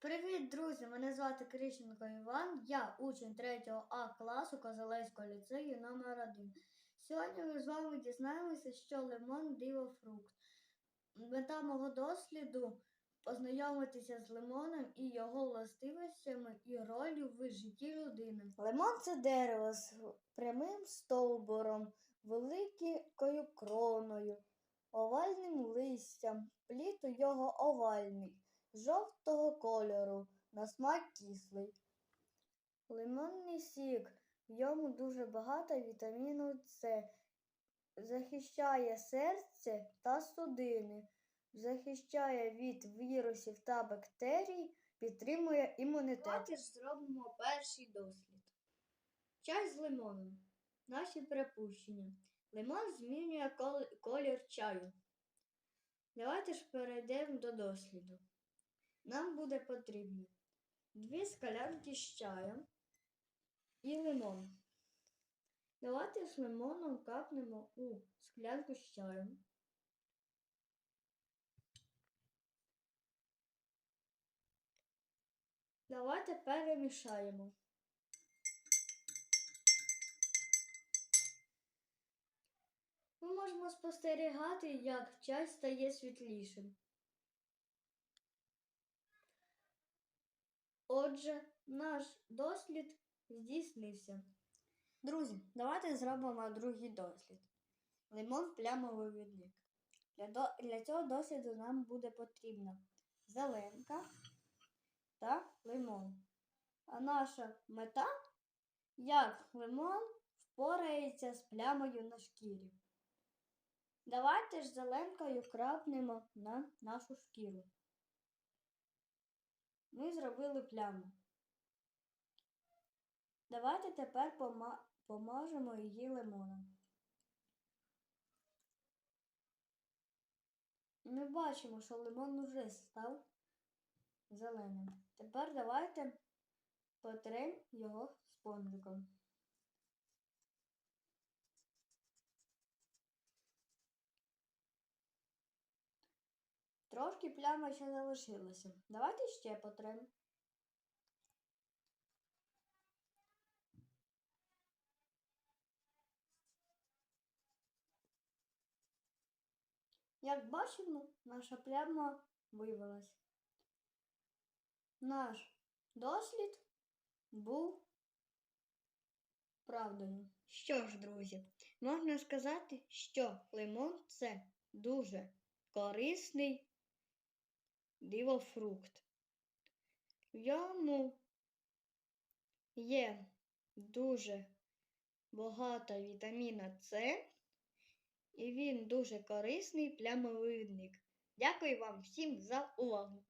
Привіт, друзі! Мене звати Крищенко Іван. Я учень 3 А класу Козелецького ліцею номер 1 Сьогодні ми з вами дізнаємося, що лимон дивофрукт. Мета мого досліду познайомитися з лимоном і його властивостями і ролью в житті людини. Лимон це дерево з прямим стовбуром, великою кроною, овальним листям, плід у його овальний жовтого кольору, на смак кислий. Лимонний сік, в ньому дуже багато вітаміну С, захищає серце та судини, захищає від вірусів та бактерій, підтримує імунітет. Давайте зробимо перший дослід. Чай з лимоном. Наші припущення. Лимон змінює кол- колір чаю. Давайте ж перейдемо до досліду. Нам буде потрібно дві склянки з чаєм і лимон. Давайте з лимоном капнемо у склянку з чаєм. Давайте перемішаємо. Ми можемо спостерігати, як чай стає світлішим. Отже, наш дослід здійснився. Друзі, давайте зробимо другий дослід. Лимон плямовий відник. Для, до... Для цього досліду нам буде потрібна зеленка та лимон. А наша мета як лимон впорається з плямою на шкірі. Давайте ж зеленкою крапнемо на нашу шкіру. Ми зробили пляму. Давайте тепер пома- помажемо її лимоном. Ми бачимо, що лимон вже став зеленим. Тепер давайте потримаємо його спонжиком. Трошки пляма ще залишилася. Давайте ще потрем. Як бачимо, наша пляма виявилась. Наш дослід був правдою. Що ж, друзі, можна сказати, що лимон це дуже корисний дивофрукт. В ньому є дуже багато вітаміна С, і він дуже корисний плямовидник. Дякую вам всім за увагу!